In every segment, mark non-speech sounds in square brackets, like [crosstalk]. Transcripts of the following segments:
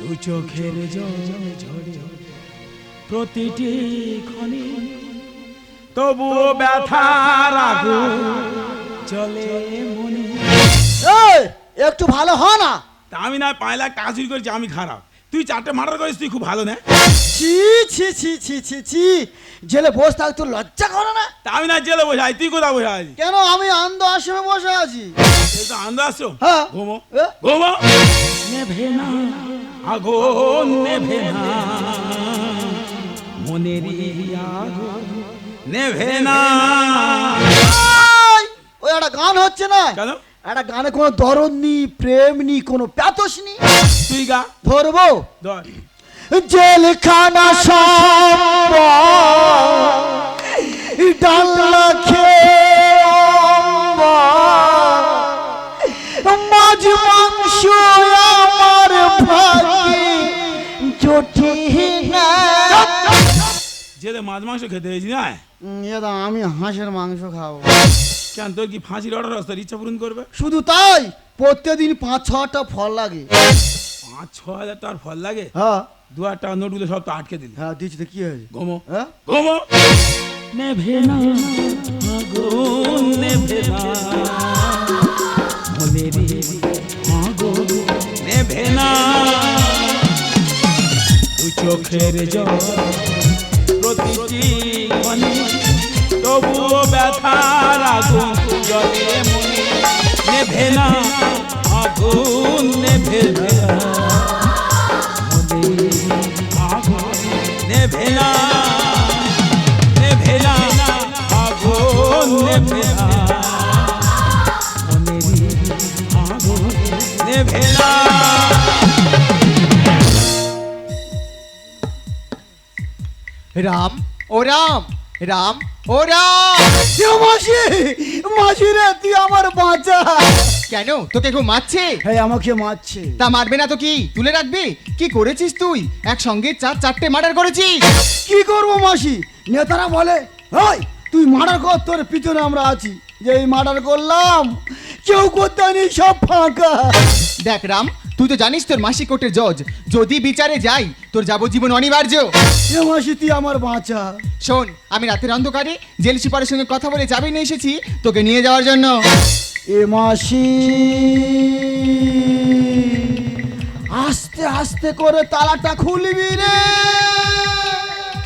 দু চোখের জল ঝরে প্রতিটি ক্ষণে তবুও ব্যথার আগুন চলে মনে। এই, একটু ভালো হ না। তা আমি না পাঁচ লাখ টাকা চুরি করেছি আমি খারাপ। তুই চারটে মার্ডার করিস তুই খুব ভালো না? ছি ছি ছি ছি ছি ছি জেলে বস থাক তোর লজ্জা করে না? তা আমি না জেলে বসে আছি তুই কোথায় বসে আছিস? কেন? আমি আনন্দ আশ্রমে বসে আছি। এই তো আনন্দ আসছো হ্যাঁ। ঘুমো। ঘুমো। নেভে না। আগুন নেভে না। মনেরই আগুন নেভে না। ওই একটা গান হচ্ছে না? কেন? একটা গানে কোনো দরদ নি প্রেম নি কোনো প্যাতস নি তুই গা। ধরবো? ধর। জেলখানা সব ডাল্লা খেয়ে মাছ মাংস জেলে মাছ মাংস খেতে হয়েছি না দাদা আমি হাঁসের মাংস খাব। কেন তোর কি ফাঁসির অর্ডার আছে তোর ইচ্ছা পূরণ করবে? শুধু তাই প্রত্যেকদিন পাঁচ ছটা ফল লাগে। পাঁচ ছ হাজার টাকার ফল লাগে? হ্যাঁ। দু হাজার টাকা নোটগুলো সব তো আটকে দিলি। হ্যাঁ দিচ্ছি তো কি হয়েছে? ঘুমো। হ্যাঁ? ঘুমো। নেভে না আগুন নেভে না। আগুন নেভে না। চোখের জল ক্ষণে তবুও ব্যথার আগুন জলে মনে। নেভে না আগুন নেভে না। নেভে না। রাম ও রাম রাম ও রাম। মাসি মাসি রে তুই আমার বাঁচা। কেন? তোকে কেউ মারছে? হ্যাঁ আমাকে মারছে। তা মারবে না তো কি? তুলে রাখবি? কি করেছিস তুই? একসঙ্গে চার চারটে মার্ডার করেছিস। কি করব মাসি? নেতারা বলে ওই তুই মার্ডার কর তোর পিছনে আমরা আছি। যে এই মার্ডার করলাম কেউ করতে নেই সব ফাঁকা। দেখ রাম তুই তো জানিস তোর মাসি কোর্টের জজ। যদি বিচারে যাই তোর যাবজ্জীবন অনিবার্য। এ মাসি তুই আমার বাঁচা। শোন আমি রাতের অন্ধকারে জেল সুপারের সঙ্গে কথা বলে যাবে নিয়ে এসেছি তোকে নিয়ে যাওয়ার জন্য। এ মাসি আস্তে আস্তে করে তালাটা খুলবি রে।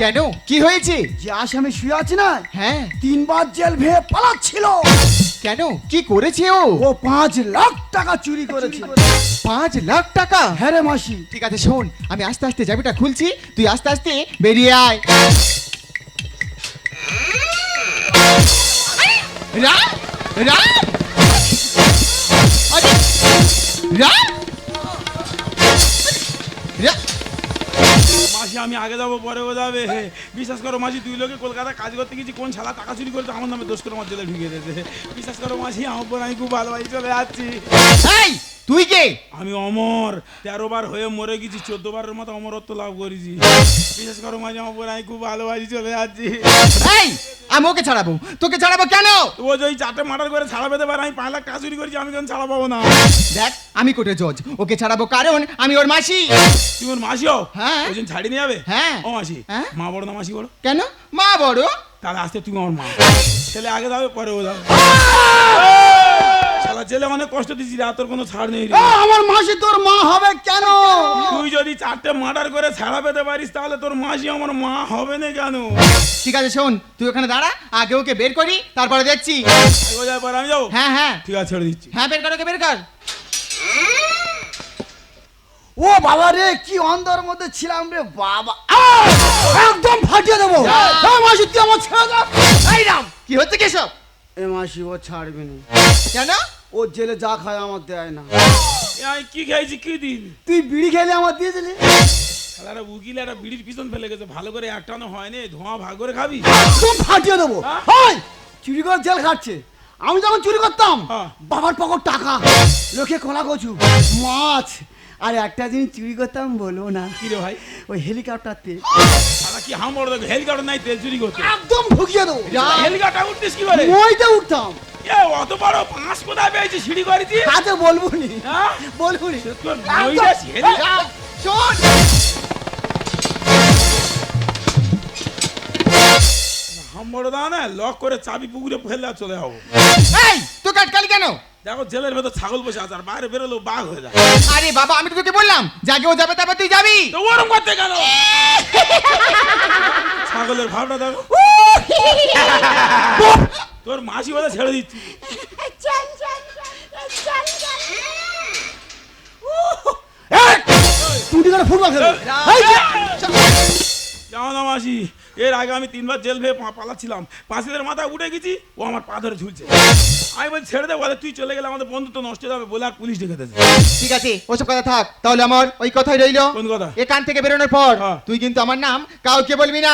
কেন? কি হয়েছে? যে আসামি শুয়ে আছে না হ্যাঁ। তিনবার জেল ভেয়ে পালাচ্ছিল। কেন? কি করেছে ও? ও পাঁচ লাখ টাকা চুরি করেছে। পাঁচ লাখ টাকা? হ্যাঁ রে মাসি। ঠিক আছে শোন আমি আস্তে আস্তে চাবিটা খুলছি তুই আস্তে আস্তে বেরিয়ে আয়। রাম? রাম? আরে, রাম? আমি আগে যাব, পরে ও যাবে। বিশ্বাস করো মাসি দুই লোকে কলকাতা কাজ করতে গেছি, কোন ছাড়া টাকা চুরি করতে আমার নামে দোষ করো আমার জেলে ঢুকিয়ে দিয়েছে। বিশ্বাস করো মাসি, আমার পর আমি খুব ভালোবাসি, চলে যাচ্ছি। তুই কে? আমি অমর। তেরো বার হয়ে মরে গেছি চোদ্দ বারের মতো অমরত্ব লাভ করেছি। বিশেষ করো মাঝে আমার আমি খুব ভালোবাসি চলে যাচ্ছি। এই আমি ওকে ছাড়াবো। তোকে ছাড়াবো কেন? ও যদি চারটে মার্ডার করে ছাড়া পেতে পারে আমি পাঁচ লাখ টাকা চুরি করেছি আমি কেন ছাড়া পাবো না? দেখ আমি কোর্টে জজ। ওকে ছাড়াবো কারণ আমি ওর মাসি। তুমি ওর মাসিও হ্যাঁ। ওই জন্য ছাড়িয়ে নিয়ে যাবে? হ্যাঁ। ও মাসি হ্যাঁ। মা বড় না মাসি বড়? কেন? মা বড়? তাহলে আসতে তুমি আমার মা। ছেলে আগে যাবে পরে ও যাবে। শালা ছেলে অনেক কষ্ট দিচ্ছি রে, তোর কোনো ছাড় নেই রে। আমার মাসি তোর মা হবে কেন? তুই যদি চারটে মার্ডার করে ছাড়া পেতে পারিস তাহলে তোর মাসি আমার মা হবে না কেন? ঠিক আছে শোন তুই ওখানে দাঁড়া আগে ওকে বের করি তারপরে দেখছি। ও যাবে পরে আমি যাব? হ্যাঁ হ্যাঁ। ঠিক আছে ছেড়ে দিচ্ছি। হ্যাঁ বের কর ওকে বের কর। ও বাবা রে কি অন্ধর মধ্যে ছিলাম রে বাবা। একদম ফাটিয়ে দেবো। মাসি তুই আমার ছেড়ে দাও এই রাম কি হচ্ছে কি সব এ মাসি ও ছাড়বি না। কেন? ও জেলে যা খায় আমার দেয় না। আমি কি খাইছি কি দিন? তুই বিড়ি খেলে আমার দিয়েছিলি শালারা উকিল একটা বিড়ির পিছন ফেলে গেছে ভালো করে একটানো হয়নি ধোঁয়া ভাগ করে খাবি? একদম ফাটিয়ে দেবো। হ্যাঁ? চুরি করে জেল খাচ্ছে। আমি যখন চুরি করতাম হ্যাঁ। বাবার পকর টাকা লোকে কলা কচু মাছ আর একটা জিনিস চুরি করতাম বলব না। কি রে ভাই? ওই হেলিকপ্টারতে শালা কি হাম বড় হেলিকপ্টার নাই তেল চুরি করতে। একদম ঢুকিয়ে দেবো। হেলিকপ্টার উঠতিস কি করে মইতে উঠতাম। এ অত বড় পাঁচ কোথায় পেয়েছি সিঁড়ি করেছি? কাজে বলব নি হ্যাঁ? বলব নি তোর একদম- মহিলা হেলি- শোন। হাম বড় দাও না লক করে চাবি পুকুরে ফেললে চলে যাব। এই তুই কাটকালি কেন? দেখো জেলের ভেতর ছাগল বসে আছে আর বাইরে বেরোলো বাঘ হয়ে যায়। আরে বাবা আমি তো তোকে বললাম যাকেও যাবে তবে তুই যাবি। তো ওরম করতে গেল ছাগলের ভাবনা দেখো। তোর মাসি বলে ছেড়ে দিচ্ছি। চল চল চল চল তুমি করে ফুটবল খেলো মাসি এর আগে আমি তিনবার জেল ভেয়ে পা- পালাচ্ছিলাম পাঁচিলের মাথায় উঠে গেছি ও আমার পা ধরে ঝুলছে আমি বলছি ছেড়ে দেবো বলে তুই চলে গেলে আমাদের বন্ধুত্ব নষ্ট হয়ে যাবে বলে আর পুলিশ ডেকে দিয়েছে ঠিক আছে ওসব কথা থাক তাহলে আমার ওই কথাই রইল কোন কথা? এখান থেকে বেরোনোর পর হ্যাঁ। তুই কিন্তু আমার নাম কাউকে বলবি না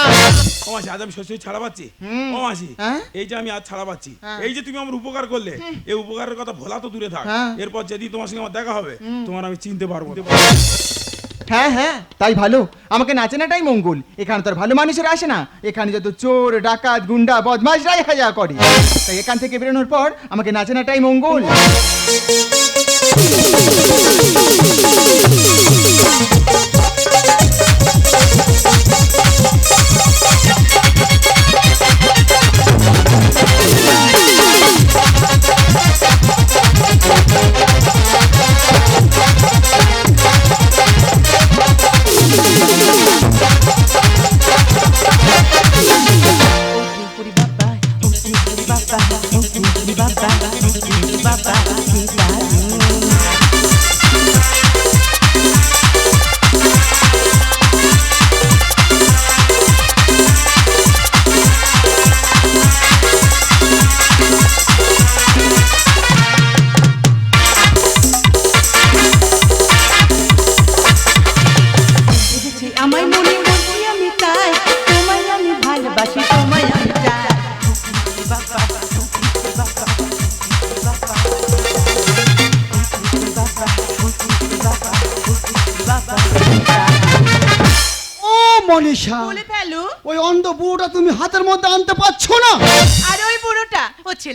ও মাসি আজ আমি সত্যি ছাড়া পাচ্ছি ও মাসি হ্যাঁ? এই যে আমি আজ ছাড়া পাচ্ছি হ্যাঁ। এই যে তুমি আমার উপকার করলে এই উপকারের কথা ভোলা তো দূরে থাক। এরপর যেদিন তোমার সঙ্গে আমার দেখা হবে তোমার আমি চিনতে পারব। হ্যাঁ হ্যাঁ তাই ভালো। আমাকে নাচেনাটাই মঙ্গল। এখানে তো ভালো মানুষের আসে না। এখানে যত চোর, ডাকাত, গুন্ডা, বদমাশরাই হাজা করে। তাই এখান থেকে বেরোনোর পর আমাকে নাচেনাটাই মঙ্গল।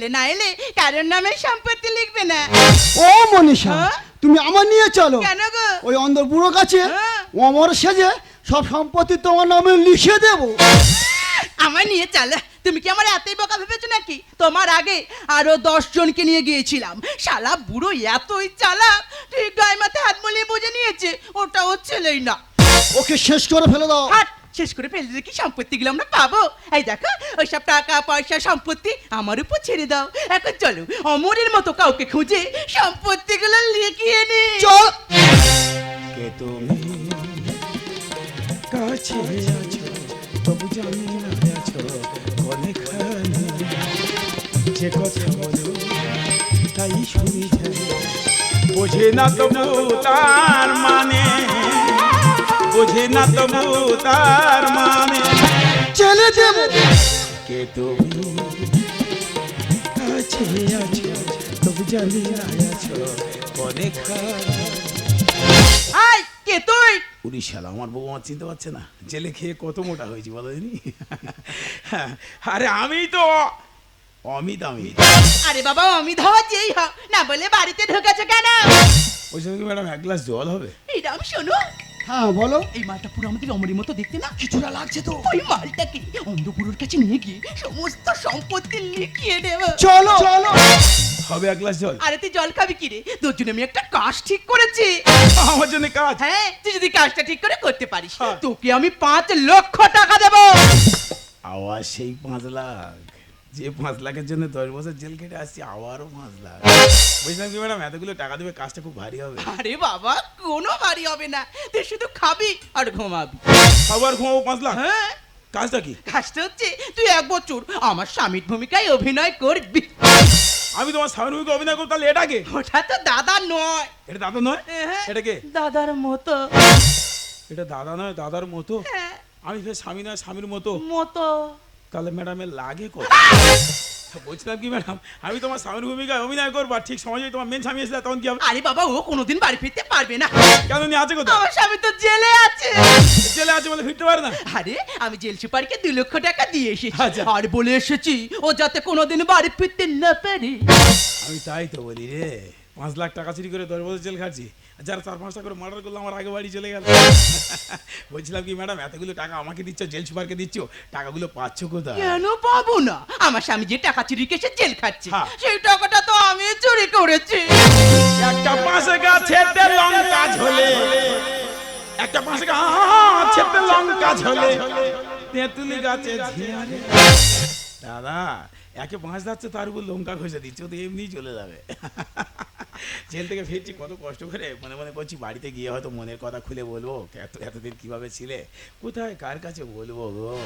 ছেলে না এলে কারোর নামে সম্পত্তি লিখবে না। ও মনীষা হ্যাঁ? তুমি আমার নিয়ে চলো। কেন গো? ওই অন্ধ বুড়ো কাছে হ্যাঁ। অমর সেজে সব সম্পত্তি তোমার নামে লিখে দেবো। আমার নিয়ে চালা। তুমি কি আমার এতই বোকা ভেবেছো নাকি? তোমার আগে আরও দশ জনকে নিয়ে গিয়েছিলাম। শালা বুড়ো এতই চালা ঠিক গায়ে মাথায় হাত মলিয়ে বুঝে নিয়েছে ওটা ওর ছেলেই না। ওকে শেষ করে ফেলে দাও। হাট! শেষ করে ফেললে কি সম্পত্তিগুলো আমরা পাবো। এই দেখো ওইসব টাকা পয়সা সম্পত্তি আমার উপর ছেড়ে দাও। এখন চলো অমরের মতো কাউকে খুঁজে সম্পত্তিগুলো লিখিয়ে নি। চল। কে তুমি? কাছে আছো তবু জানি না আছো অনেকখানি। যে কথা বলো তাই শুনি বোঝে না তবু তার মানে। বোঝে না তবু তার মানে। চলে দেবো কে তুমি? কাছে আছো তবু জানি আছো। অনেকখানি আই কে তুই? উনি শালা আমার বউ আমার চিনতে পারছে না। জেলে খেয়ে কত মোটা হয়েছি বলো দিনি আরে আমি তো অমিত অমিত। আরে বাবা আমি ধাওয়া যেই হ না বলে বাড়িতে ঢুকেছে কেন? ওই সঙ্গে ম্যাডাম এক গ্লাস জল হবে? এইরাম শোনো। হ্যাঁ বলো। এই মালটা পুরো আমাদের অমরের মতো দেখতে না? কিছুটা লাগছে তো। ওই মালটাকে অন্ধপুরের কাছে নিয়ে গিয়ে সমস্ত সম্পত্তি লিখিয়ে দেব। চলো। চলো। হবে এক গ্লাস জল। আরে তুই জল খাবি কি রে? তোর জন্য আমি একটা কাজ ঠিক করেছি। আমার জন্য কাজ? হ্যাঁ তুই যদি কাজটা ঠিক করে করতে পারিস হ্যাঁ। তোকে আমি পাঁচ লক্ষ টাকা দেব। আওয়াজ সেই পাঁচ লাখ। যে পাঁচ লাখের জন্য দশ বছর জেল কেটে আসছি আবারও পাঁচ লাখ। বুঝলাম কি ম্যাডাম এতগুলো টাকা দেবে কাজটা খুব ভারী হবে। আরে বাবা কোনো বাড়ি হবে না। তুই শুধু খাবি আর ঘুমাবি। আবার ঘুমাবো পাঁচ লাখ? হ্যাঁ। কাজটা কি? কাজটা হচ্ছে তুই এক বছর আমার স্বামীর ভূমিকায় অভিনয় করবি। আমি তোমার স্বামীর মুখে অভিনয় করব তাহলে ওটা তো দাদা নয়। এটা দাদা নয়? হ্যাঁ। এটা কে? দাদার মতো। এটা দাদা নয় দাদার মতো? হ্যাঁ, আমি স্বামী নয় স্বামীর মতো। মতো। তাহলে ম্যাডামের লাগে কত? বলছিলাম কি ম্যাডাম? আমি তোমার স্বামীর ভূমিকায় অভিনয় করব ঠিক সময় যদি তোমার মেন স্বামী এসে তখন কি হবে? আরে বাবা ও কোনোদিন বাড়ি ফিরতে পারবে না। কেন নিয়ে আছে কোথাও আমার স্বামী তো জেলে আছে। জেলে আছে বলে ফিরতে পারে না? আরে আমি জেল সুপারকে দু লক্ষ টাকা দিয়ে এসেছি। আচ্ছা। আর বলে এসেছি ও যাতে কোনোদিন বাড়ি ফিরতে না পারে। আমি তাই তো বলি রে। পাঁচ লাখ টাকা চুরি করে দশ বছর জেল খাচ্ছি। যারা চার পাঁচটা করে মার্ডার করল আমার আগে বাড়ি চলে গেল। [laughs] বলছিলাম কি ম্যাডাম এতগুলো টাকা আমাকে দিচ্ছ? জেল সুপারকে দিচ্ছ? টাকাগুলো পাচ্ছ কোথায়? কেন পাবো না? আমার স্বামী যে টাকা চুরি কেসে জেল খাচ্ছে। হ্যাঁ। সেই টাকাটা তো আমি চুরি করেছি। একটা পাশে গাছেতে লঙ্কা ঝোলে। একটা পাশে গাছেতে লঙ্কা ঝোলে। তেঁতুলি গাছে ঝিয়ারে। দাদা একে বাঁশ যাচ্ছে তার উপর লঙ্কা ঘষে দিচ্ছে তো এমনি চলে যাবে। জেল থেকে ফিরছি, কত কষ্ট করে, মনে মনে করছি বাড়িতে গিয়ে হয়তো মনের কথা খুলে বলব, এত, এতদিন কীভাবে ছিলে? কোথায়, কার কাছে বলব গো?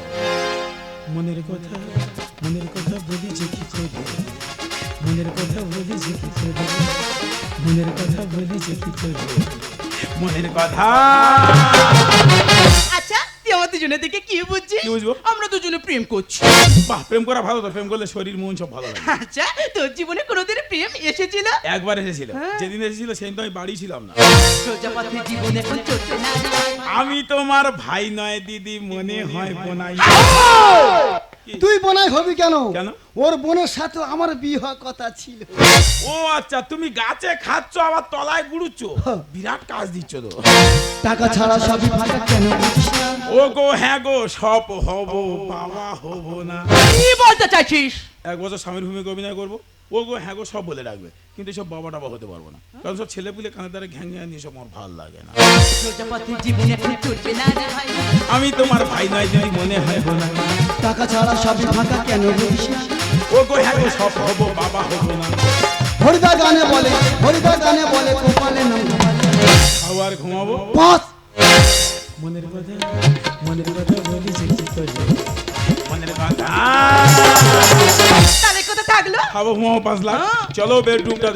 মনের কথা মনের কথা বলি যে কি করে? মনের কথা বলি যে কি করে? মনের কথা বলি যে কি করে? মনের কথা। দুজনে দেখে কি বুঝছি কি বুঝব? আমরা দুজনে প্রেম করছি। বাহ প্রেম করা ভালো তো প্রেম করলে শরীর মন সব ভালো লাগে। আচ্ছা তোর জীবনে কোনোদিন প্রেম এসেছিল? একবার এসেছিল। হ্যাঁ। যেদিন এসেছিল সেদিন তো আমি বাড়ি ছিলাম না। সোজা পথে জীবনে এখন চলছে না। আমি তোমার ভাই নয় দিদি মনে হয় বোনাই। তুই বোনাই হবি কেন? কেন? ওর বোনের সাথে আমার বিয়ে হওয়ার কথা ছিল। ও আচ্ছা তুমি গাছে খাচ্ছ আবার তলায় গুড়ুচ্ছ? বিরাট কাজ দিচ্ছ তো। টাকা ছাড়া সবই ফাঁকা কেন? ও গো হ্যাঁ গো সব হব বাবা হব না। কি বলতে চাইছিস? এক বছর স্বামীর ভূমিকা অভিনয় করব। ও গো হ্যাঁ গো সব বলে রাখবে। কিন্তু সব বাবা টাবা হতে পারব না। কারণ সব ছেলে পুলে কানে তারা ঘ্যাং ঘ্যাং নিয়ে সব আমার ভালো লাগে না। আমি তোমার ভাই নয় দিদি মনে হয় টাকা ছাড়া সবই ফাঁকা কেন বুঝিস ও গো হ্যাঁ গো সব হব বাবা হব না। হরিদা গানে বলে হরিদা গানে বলে কপালে নাম আবার ঘুমাবো। পাঁচ মনের কথা মনের কথা বলি যে কি করে কথা থাকল পাঁচ লাখ। চলো বেডরুমটা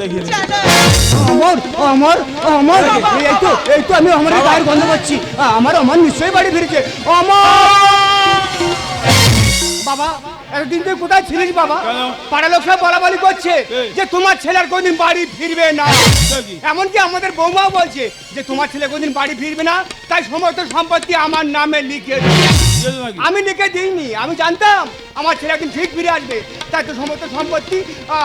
অমর অমর অমর। এই তো এই তো আমি অমরের গন্ধ পাচ্ছি। আমার অমর নিশ্চয়ই বাড়ি ফিরেছে। অমর! বাবা এতদিন তুই কোথায় ছিলিস বাবা? পাড়া লোক সব বলাবলি করছে যে তোমার ছেলের কোনদিন বাড়ি ফিরবে না। এমনকি আমাদের বৌমাও বলছে যে তোমার ছেলে কোনদিন বাড়ি ফিরবে না। তাই সমস্ত সম্পত্তি আমার নামে লিখে? আমি লিখে দিইনি আমি জানতাম আমার ছেলে একদিন ঠিক ফিরে আসবে। তাই তো সমস্ত সম্পত্তি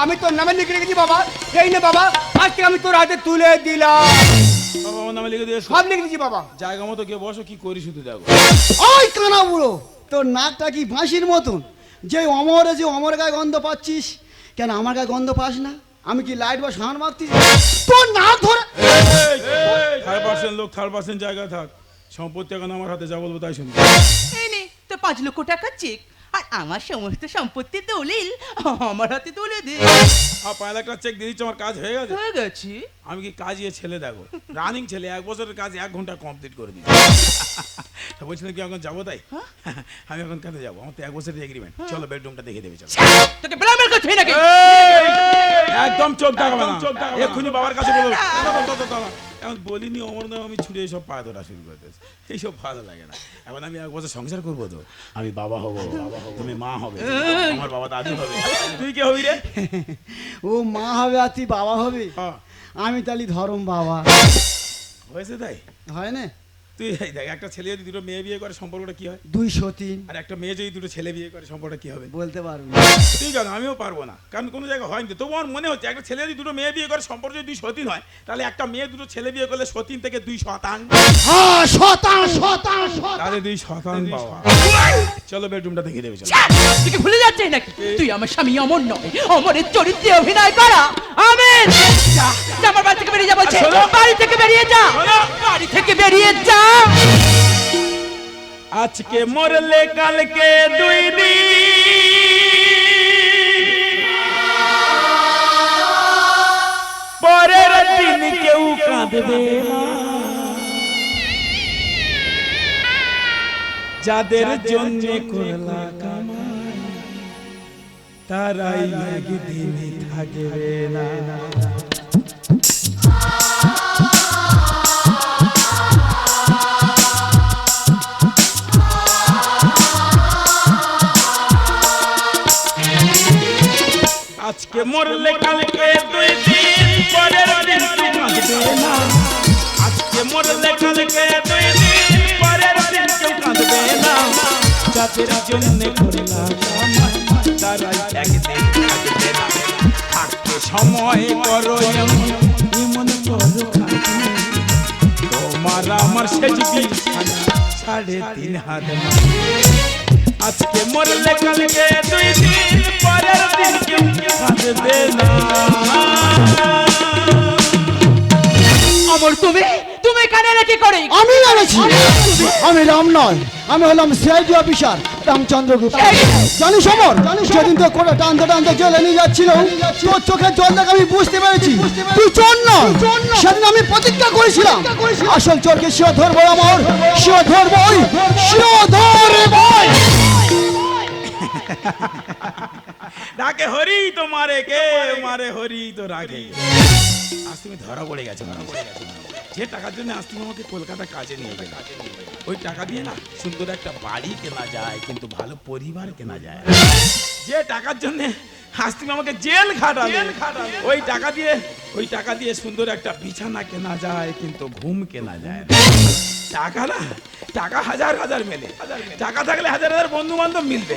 আমি তোর নামে লিখে রেখেছি বাবা। এই নে বাবা আজকে আমি তোর হাতে তুলে দিলাম। বাবা আমার নামে লিখে সব লিখে দিয়েছি বাবা। জায়গা মতো গিয়ে বসো কি করি শুধু দেখো। ওই কানা বুড়ো তোর নাকটা কি বাঁশির মতন? যে অমরে যে অমর গায়ে গন্ধ পাচ্ছিস। কেন আমার গায়ে গন্ধ পাস না? আমি কি লাইট বা সান মারতিস তোর নাক ধরে থার্ড পার্সেন্ট লোক থার্ড পার্সেন্ট জায়গায় থাক। সম্পত্তি এখন আমার হাতে যা বলব তাই শুনব। এই নে তো পাঁচ লক্ষ টাকা চেক আর আমার সমস্ত সম্পত্তি দলিল আমার হাতে তুলে দে। আর পাঁচ লাখ টাকা চেক দিয়ে দিচ্ছ আমার কাজ হয়ে গেছে? হয়ে গেছে। আমি কি কাজিয়ে ছেলে দেখো? [laughs] রানিং ছেলে এক বছরের কাজ এক ঘণ্টা কমপ্লিট করে দিই [laughs] তা বলছিলাম কি এখন যাব তাই? [laughs] আমি এখন কেন যাব? আমার তো এক বছরের এগ্রিমেন্ট চলো বেডরুমটা দেখে দেবে চলো। তোকে ব্লামেল করছি নাকি? একদম চোখ দেখাবে না। এক্ষুনি বাবার কাছে বলো। এখন বলিনি অমর নাম আমি ছুটে এইসব পা ধরা শুরু করতেছে এইসব ভালো লাগে না। এখন আমি এক বছর সংসার করব তো। আমি বাবা হব। তুমি মা হবে। আমার বাবা দাদু হবে। তুই কে হবি রে? ও মা হবে আর তুই বাবা হবে? হ্যাঁ, আমি তাহলে ধরম বাবা। হয়েছে তাই? হয় না? তুই এই দেখ একটা ছেলে যদি দুটো মেয়ে বিয়ে করে সম্পর্কটা কি হয়? দুইশো তিন। আর একটা মেয়ে যদি দুটো ছেলে বিয়ে করে সম্পর্কটা কি হবে? বলতে পারব না। তুই জানো আমিও পারব না কারণ কোনো জায়গায় হয়নি তো। তবু আমার মনে হচ্ছে একটা ছেলে যদি দুটো মেয়ে বিয়ে করে সম্পর্ক যদি দুই সতীন হয় তাহলে একটা মেয়ে দুটো ছেলে বিয়ে করলে সতীন থেকে দুই শতাং। হ্যাঁ শতাং শতাং শতাং। তাহলে দুই শতাং পাওয়া। চলো বেডরুমটা দেখে দেবে চলো। তুই কি ভুলে যাচ্ছিস নাকি? তুই আমার স্বামী অমর নয় অমরের চরিত্রে অভিনয় করা। আমেন! যা। আমার বাড়ি থেকে বেরিয়ে যা বলছে। বাড়ি থেকে বেরিয়ে যা। বাড়ি থেকে বেরিয়ে যা। আজকে মরলে কালকে দুই দিন। পরের দিন কেউ কাঁদবে যাদের জন্য করলা কামাই তারাই একদিন থাকবে না। মরলে কালকে দুই দিন পরের দিন কাঁদবে না। আজকে মরলে কালকে দুই দিন পরের দিন কাঁদবে না। যাদের জন্য করলাম তারাই একদিন থাকবে না। থাকতে সময় করো এমন করো তোমার আমার সেজ বিছানা সাড়ে তিন হাত। আজকে মরলে কালকে দুই দিন পরের দিন কেউ কাঁদবে না। অমর তুমি? তুমি এখানে রেখে করে? আমি জানেছি আমি রাম নয় আমি হলাম সিআইডি অফিসার রামচন্দ্র গুপ্ত। জানিস অমর যেদিন তো করে টানতে টানতে জেলে নিয়ে যাচ্ছিল তোর চোখের জল দেখে আমি বুঝতে পেরেছি। তুই চোর না সেদিন আমি প্রতিজ্ঞা করেছিলাম। আসল চোরকে শিও ধরবো অমর। শিও ধরবই শিও ধরবই [laughs] ডাকে হরি তো মারে কে? মারে হরি তো রাগে। আজ তুমি ধরা পড়ে গেছো। যে টাকার জন্য আজ তুমি আমাকে কলকাতা কাজে নিয়ে গেলে। ওই টাকা দিয়ে না সুন্দর একটা বাড়ি কেনা যায় কিন্তু ভালো পরিবার কেনা যায়। যে টাকার জন্য আজ তুমি আমাকে জেল খাটালে। ওই টাকা দিয়ে ওই টাকা দিয়ে সুন্দর একটা বিছানা কেনা যায় কিন্তু ঘুম কেনা যায় না। টাকা না? টাকা হাজার হাজার মেলে। টাকা থাকলে হাজার হাজার বন্ধু বান্ধব মিলবে।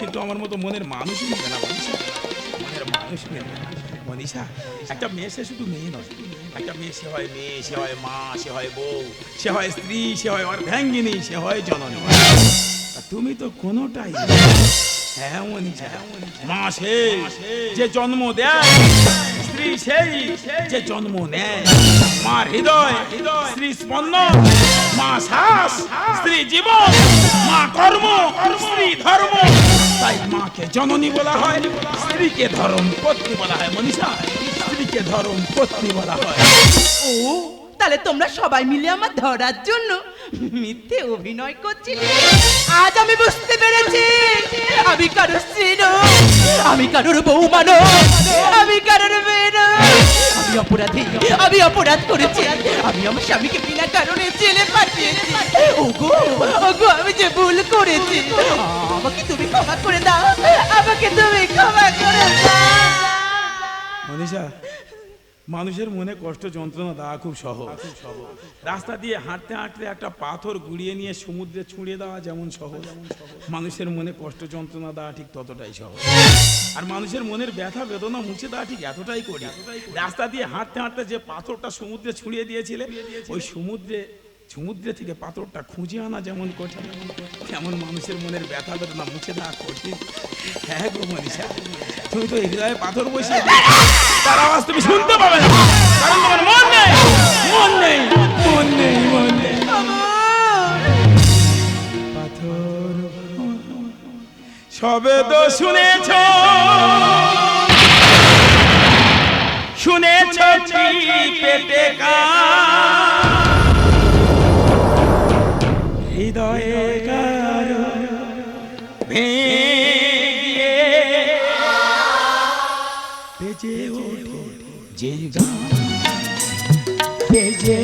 কিন্তু আমার মতো মনের মানুষ মিলবে না, মনীষা। মনের মানুষ মিলবে মনীষা, একটা মেয়ে সে শুধু মেয়ে নয়। একটা মেয়ে, সে হয় মেয়ে, সে হয় মা, সে হয় বউ, সে হয় স্ত্রী, সে হয় অর্ধাঙ্গিনী সে হয় জননী। তুমি তো কোনোটাই। হ্যাঁ মা সেই যে জন্ম দেয়, স্ত্রী সেই, যে জন্ম নেয়। মা হৃদয়, স্ত্রী স্পন্দন, মা শ্বাস স্ত্রী জীবন, মা কর্ম, স্ত্রী ধর্ম। তাই মাকে জননী বলা হয়, স্ত্রীকে ধর্ম পত্নী বলা হয় মনীষা, স্ত্রীকে ধর্ম পত্নী বলা হয়। ও তাহলে তোমরা সবাই মিলে আমার ধরার জন্য মিথ্যে অভিনয় করছিলে। আজ আমি বুঝতে পেরেছি আমি কারোর স্ত্রী আমি কারোর বৌমা নই, আমি কারোর মেয়ে আমি অপরাধী আমি অপরাধ করেছি আমি আমার স্বামীকে বিনা কারণে জেলে পাঠিয়েছি। ওগো ওগো আমি যে ভুল করেছি আমাকে তুমি ক্ষমা করে দাও আমাকে তুমি ক্ষমা করে দাও। মনীষা মানুষের মনে কষ্ট যন্ত্রণা দেওয়া খুব সহজ। রাস্তা দিয়ে হাঁটতে হাঁটতে একটা পাথর গুড়িয়ে নিয়ে সমুদ্রে ছুঁড়ে দেওয়া যেমন সহজ। মানুষের মনে কষ্ট যন্ত্রণা দেওয়া ঠিক ততটাই সহজ। আর মানুষের মনের ব্যথা বেদনা মুছে দেওয়া ঠিক এতটাই করি রাস্তা দিয়ে হাঁটতে হাঁটতে যে পাথরটা সমুদ্রে ছুঁড়িয়ে দিয়েছিলে। ওই সমুদ্রে সমুদ্রে থেকে পাথরটা খুঁজে আনা যেমন কঠিন, তেমন মানুষের মনের ব্যথা বেদনা মুছে দেওয়া কঠিন। হ্যাঁ গো মনীষা, তুমি তো হৃদয়ে পাথর বসিয়ে। তার আওয়াজ তুমি শুনতে পাবে না। কারণ তোমার মন নেই। মন নেই মন নেই মন নেই। পাথর। সবে তো শুনেছ। শুনেছ পেটে হৃদয়ে কারও। ভেঙে বেজে ওঠে যে গান। বেজে